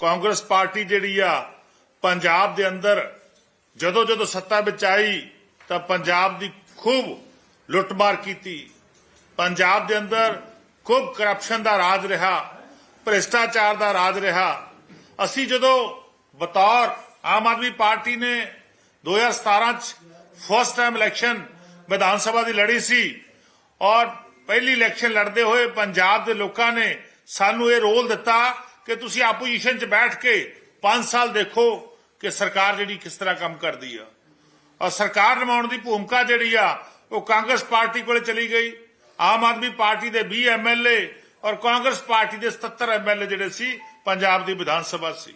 Congress party ਜਿਹੜੀ ਆ, ਪੰਜਾਬ ਦੇ ਅੰਦਰ ਜਦੋਂ ਜਦੋਂ ਸੱਤਾ ਵਿੱਚ ਆਈ ਤਾਂ ਪੰਜਾਬ ਦੀ ਖੂਬ ਲੁੱਟਮਾਰ ਕੀਤੀ। ਪੰਜਾਬ ਦੇ ਅੰਦਰ ਖੂਬ ਕਰਪਸ਼ਨ ਦਾ ਰਾਜ ਰਿਹਾ, ਭ੍ਰਿਸ਼ਟਾਚਾਰ ਦਾ ਰਾਜ ਰਿਹਾ। ਅਸੀਂ ਜਦੋਂ ਬਤੌਰ ਆਮ ਆਦਮੀ ਪਾਰਟੀ ਨੇ 2017 ਚ first time election Vidhan Sabha ਦੀ ਲੜੀ ਸੀ ਔਰ ਪਹਿਲੀ ਇਲੈਕਸ਼ਨ ਲੜਦੇ ਹੋਏ ਪੰਜਾਬ ਦੇ ਲੋਕਾਂ ਨੇ ਸਾਨੂੰ ਇਹ ਰੋਲ ਦਿੱਤਾ ਕਿ ਤੁਸੀਂ ਆਪੋਜੀਸ਼ਨ 'ਚ ਬੈਠ ਕੇ 5 ਸਾਲ ਦੇਖੋ ਕਿ ਸਰਕਾਰ ਜਿਹੜੀ ਕਿਸ ਤਰ੍ਹਾਂ ਕੰਮ ਕਰਦੀ ਆ। ਔਰ ਸਰਕਾਰ ਨਿਭਾਉਣ ਦੀ ਭੂਮਿਕਾ ਜਿਹੜੀ ਆ, ਉਹ ਕਾਂਗਰਸ ਪਾਰਟੀ ਕੋਲੇ ਚਲੀ ਗਈ। ਆਮ ਆਦਮੀ ਪਾਰਟੀ ਦੇ 20 ਐਮਐਲਏ ਔਰ ਕਾਂਗਰਸ ਪਾਰਟੀ ਦੇ 77 ਐਮਐਲਏ ਜਿਹੜੇ ਸੀ, ਪੰਜਾਬ ਦੀ ਵਿਧਾਨ ਸਭਾ ਸੀ।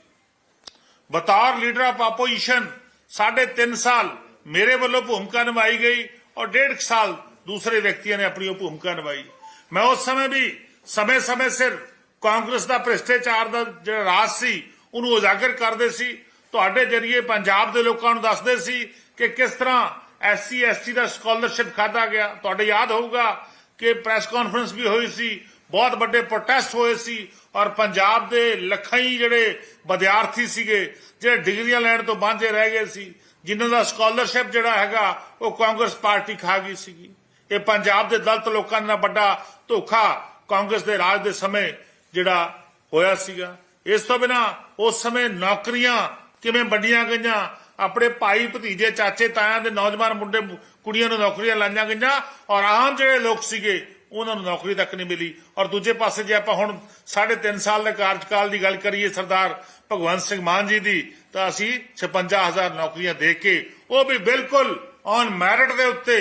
ਬਤੌਰ ਲੀਡਰ ਆਫ ਆਪੋਜੀਸ਼ਨ ਸਾਢੇ 3 ਸਾਲ ਮੇਰੇ ਵੱਲੋਂ ਭੂਮਿਕਾ ਨਿਭਾਈ ਗਈ ਔਰ ਡੇਢ ਕੁ ਸਾਲ ਦੂਸਰੇ ਵਿਅਕਤੀਆਂ ਨੇ ਆਪਣੀ ਉਹ ਭੂਮਿਕਾ ਨਿਭਾਈ। ਮੈਂ ਉਸ ਸਮੇਂ ਵੀ ਸਮੇਂ-ਸਮੇਂ ਸਿਰ ਕਾਂਗਰਸ ਦਾ ਭ੍ਰਿਸ਼ਟਾਚਾਰ ਦਾ ਜਿਹੜਾ ਰਾਜ ਸੀ, ਉਹਨੂੰ ਉਜਾਗਰ ਕਰਦੇ ਸੀ। ਤੁਹਾਡੇ ਜਰੀਏ ਪੰਜਾਬ ਦੇ ਲੋਕਾਂ ਨੂੰ ਦੱਸਦੇ ਸੀ ਕਿ ਕਿਸ ਤਰ੍ਹਾਂ ਐਸਸੀ ਐਸਟੀ ਦਾ ਸਕਾਲਰਸ਼ਿਪ ਖਾਦਾ ਗਿਆ। ਤੁਹਾਡੇ ਯਾਦ ਹੋਊਗਾ ਕਿ ਪ੍ਰੈਸ ਕਾਨਫਰੰਸ ਵੀ ਹੋਈ ਸੀ, ਬਹੁਤ ਵੱਡੇ ਪ੍ਰੋਟੈਸਟ ਹੋਏ ਸੀ ਔਰ ਪੰਜਾਬ ਦੇ ਲੱਖਾਂ ਹੀ ਜਿਹੜੇ ਵਿਦਿਆਰਥੀ ਸੀਗੇ, ਜਿਹੜੇ ਡਿਗਰੀਆਂ ਲੈਣ ਤੋਂ ਵਾਂਝੇ ਰਹਿ ਗਏ ਸੀ, ਜਿਨ੍ਹਾਂ ਦਾ ਸਕਾਲਰਸ਼ਿਪ ਜਿਹੜਾ ਹੈਗਾ, ਉਹ ਕਾਂਗਰਸ ਪਾਰਟੀ ਖਾ ਗਈ ਸੀਗੀ। ਇਹ ਪੰਜਾਬ ਦੇ ਦਲਤ ਲੋਕਾਂ ਦਾ ਵੱਡਾ ਧੋਖਾ ਕਾਂਗਰਸ ਦੇ ਰਾਜ ਦੇ ਸਮੇਂ ਜਿਹੜਾ ਹੋਇਆ ਸੀਗਾ। ਇਸ ਤੋਂ ਬਿਨਾ ਉਸ ਸਮੇਂ ਨੌਕਰੀਆਂ ਕਿਵੇਂ ਵੰਡੀਆਂ ਗਈਆਂ, ਆਪਣੇ ਭਾਈ ਭਤੀਜੇ ਚਾਚੇ ਤਾਇਆਂ ਦੇ ਨੌਜਵਾਨ ਮੁੰਡੇ ਕੁੜੀਆਂ ਨੂੰ ਨੌਕਰੀਆਂ ਲਾਈਆਂ ਗਈਆਂ ਔਰ ਆਮ ਜਿਹੜੇ ਲੋਕ ਸੀਗੇ, ਉਹਨਾਂ ਨੂੰ ਨੌਕਰੀ ਤੱਕ ਨਹੀਂ ਮਿਲੀ। ਔਰ ਦੂਜੇ ਪਾਸੇ ਜੇ ਆਪਾਂ ਹੁਣ 3.5 ਸਾਲ ਦੇ ਕਾਰਜਕਾਲ ਦੀ ਗੱਲ ਕਰੀਏ ਸਰਦਾਰ ਭਗਵੰਤ ਸਿੰਘ ਮਾਨ ਜੀ ਦੀ, ਤਾਂ ਅਸੀਂ 56000 ਨੌਕਰੀਆਂ ਦੇ ਕੇ ਉਹ ਵੀ ਬਿਲਕੁਲ ਔਨ ਮੈਰਿਟ ਦੇ ਉੱਤੇ,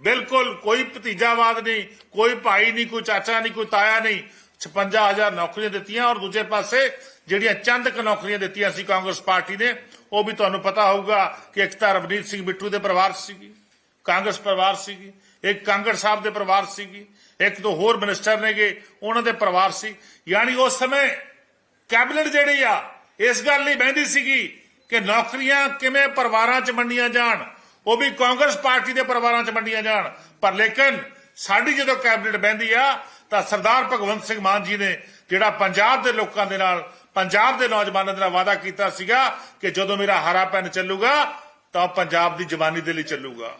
ਬਿਲਕੁਲ ਕੋਈ ਭਤੀਜਾਵਾਦ ਨਹੀਂ, ਕੋਈ ਭਾਈ ਨਹੀਂ, ਕੋਈ ਚਾਚਾ ਨਹੀਂ, ਕੋਈ ਤਾਇਆ ਨਹੀਂ 56000 ਨੌਕਰੀਆਂ ਦਿੱਤੀਆਂ ਔਰ ਦੂਜੇ ਪਾਸੇ ਜਿਹੜੀਆਂ ਚੰਦ ਕ ਨੌਕਰੀਆਂ ਦਿੱਤੀਆਂ ਸੀ ਕਾਂਗਰਸ ਪਾਰਟੀ ਨੇ, ਉਹ ਵੀ ਤੁਹਾਨੂੰ ਪਤਾ ਹੋਊਗਾ ਕਿ ਇੱਕ ਤਾਂ ਰਵਨੀਤ ਸਿੰਘ ਬਿੱਟੂ ਦੇ ਪਰਿਵਾਰ ਸੀਗੀ, ਕਾਂਗਰਸ ਪਰਿਵਾਰ ਸੀਗੀ, ਇੱਕ ਕਾਂਗੜ ਸਾਹਿਬ ਦੇ ਪਰਿਵਾਰ ਸੀਗੀ, ਇੱਕ ਦੋ ਹੋਰ ਮਿਨਿਸਟਰ ਨੇਗੇ, ਉਹਨਾਂ ਦੇ ਪਰਿਵਾਰ ਸੀ। ਯਾਨੀ ਉਸ ਸਮੇਂ ਕੈਬਨਿਟ ਜਿਹੜੀ ਆ, ਇਸ ਗੱਲ ਲਈ ਬਹਿੰਦੀ ਸੀਗੀ ਕਿ ਨੌਕਰੀਆਂ ਕਿਵੇਂ ਪਰਿਵਾਰਾਂ 'ਚ ਵੰਡੀਆਂ ਜਾਣ, ਉਹ ਵੀ ਕਾਂਗਰਸ ਪਾਰਟੀ ਦੇ ਪਰਿਵਾਰਾਂ 'ਚ ਵੰਡੀਆਂ ਜਾਣ। ਪਰ ਲੇਕਿਨ ਸਾਡੀ ਜਦੋਂ ਕੈਬਨਿਟ ਬਹਿੰਦੀ ਆ ਤਾਂ ਸਰਦਾਰ ਭਗਵੰਤ ਸਿੰਘ ਮਾਨ ਜੀ ਨੇ ਜਿਹੜਾ ਪੰਜਾਬ ਦੇ ਲੋਕਾਂ ਦੇ ਨਾਲ, ਪੰਜਾਬ ਦੇ ਨੌਜਵਾਨਾਂ ਦੇ ਨਾਲ ਵਾਅਦਾ ਕੀਤਾ ਸੀਗਾ ਕਿ ਜਦੋਂ ਮੇਰਾ ਹਰਾ ਪੈਨ ਚੱਲੂਗਾ, ਤਾਂ ਪੰਜਾਬ ਦੀ ਜਵਾਨੀ ਦੇ ਲਈ ਚੱਲੂਗਾ।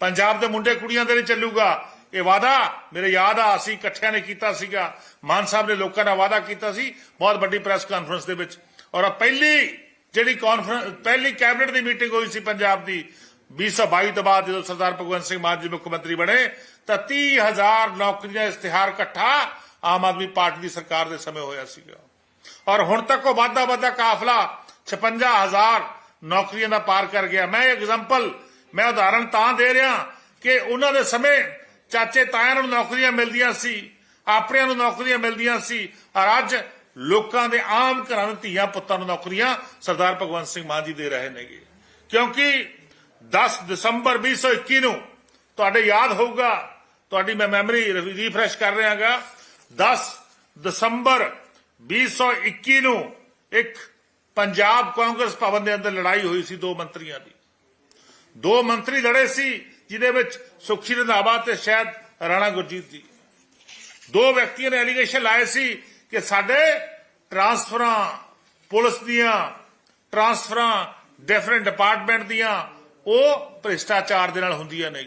ਪੰਜਾਬ ਦੇ ਮੁੰਡੇ ਕੁੜੀਆਂ ਦੇ ਲਈ ਚੱਲੂਗਾ। ਇਹ ਵਾਅਦਾ ਮੇਰੇ ਯਾਦ ਆ, ਅਸੀਂ ਇਕੱਠਿਆਂ ਨੇ ਕੀਤਾ ਸੀਗਾ। ਮਾਨ ਸਾਹਿਬ ਨੇ ਲੋਕਾਂ ਨਾਲ ਵਾਅਦਾ ਕੀਤਾ ਸੀ, ਬਹੁਤ ਵੱਡੀ ਪ੍ਰੈਸ ਕਾਨਫਰੰਸ ਦੇ ਵਿੱਚ। ਔਰ ਪਹਿਲੀ ਜਿਹੜੀ ਕਾਨਫਰੰਸ ਪਹਿਲੀ ਕੈਬਨਿਟ ਦੀ ਮੀਟਿੰਗ ਹੋਈ ਸੀ ਪੰਜਾਬ ਦੀ 2022 ਤੋਂ ਬਾਅਦ ਜਦੋਂ ਸਰਦਾਰ ਭਗਵੰਤ ਸਿੰਘ ਮਾਨ ਜੀ ਮੁੱਖ ਮੰਤਰੀ ਬਣੇ, ਤਾਂ 30000 ਨੌਕਰੀਆਂ ਇਸ਼ਤਿਹਾਰ ਇਕੱਠਾ ਆਮ ਆਦਮੀ ਪਾਰਟੀ ਦੀ ਸਰਕਾਰ ਦੇ ਸਮੇਂ ਹੋਇਆ ਸੀਗਾ। ਔਰ ਹੁਣ ਤੱਕ ਉਹ ਵਾਧਾ ਵਾਧਾ ਕਾਫਲਾ 56000 ਨੌਕਰੀਆਂ ਦਾ ਪਾਰ ਕਰ ਗਿਆ। ਮੈਂ ਐਗਜ਼ਾਮਪਲ, ਮੈਂ ਉਦਾਹਰਣ ਤਾਂ ਦੇ ਰਿਹਾ ਕਿ ਉਹਨਾਂ ਦੇ ਸਮੇਂ ਚਾਚੇ ਤਾਇਆਂ ਨੂੰ ਨੌਕਰੀਆਂ ਮਿਲਦੀਆਂ ਸੀ, ਆਪਣਿਆਂ ਨੂੰ ਨੌਕਰੀਆਂ ਮਿਲਦੀਆਂ ਸੀ, ਔਰ ਅੱਜ ਲੋਕਾਂ ਦੇ ਆਮ ਘਰਾਂ ਦੇ ਧੀਆਂ ਪੁੱਤਾਂ ਨੂੰ ਨੌਕਰੀਆਂ ਸਰਦਾਰ ਭਗਵੰਤ ਸਿੰਘ ਮਾਨ ਜੀ ਦੇ ਰਹੇ ਨੇਗੇ। ਕਿਉਂਕਿ 10 ਦਸੰਬਰ 2021 ਨੂੰ। ਤੁਹਾਡੇ ਯਾਦ ਹੋਊਗਾ, ਤੁਹਾਡੀ ਮੈਂ ਮੈਮਰੀ ਰੀਫਰੈਸ਼ ਕਰ ਰਿਹਾਗਾ। 10 ਦਸੰਬਰ 2021 ਨੂੰ ਇੱਕ ਪੰਜਾਬ ਕਾਂਗਰਸ ਭਵਨ ਦੇ ਅੰਦਰ ਲੜਾਈ ਹੋਈ ਸੀ, ਦੋ ਮੰਤਰੀਆਂ ਦੀ। ਦੋ ਮੰਤਰੀ ਲੜੇ ਸੀ, ਜਿਹਦੇ ਵਿੱਚ ਸੁਖੀ ਰੰਧਾਵਾ ਤੇ ਸ਼ਾਇਦ ਰਾਣਾ ਗੁਰਜੀਤ ਜੀ। ਦੋ ਵਿਅਕਤੀਆਂ ਨੇ ਐਲੀਗੇਸ਼ਨ ਲਾਏ ਸੀ ਕਿ ਸਾਡੇ ਟਰਾਂਸਫਰਾਂ, ਪੁਲਿਸ ਦੀਆਂ ਟਰਾਂਸਫਰਾਂ ਡਿਫਰੈਂਟ ਡਿਪਾਰਟਮੈਂਟ ਦੀਆਂ ਉਹ ਭ੍ਰਿਸ਼ਟਾਚਾਰ ਦੇ ਨਾਲ ਹੁੰਦੀਆਂ ਨੇ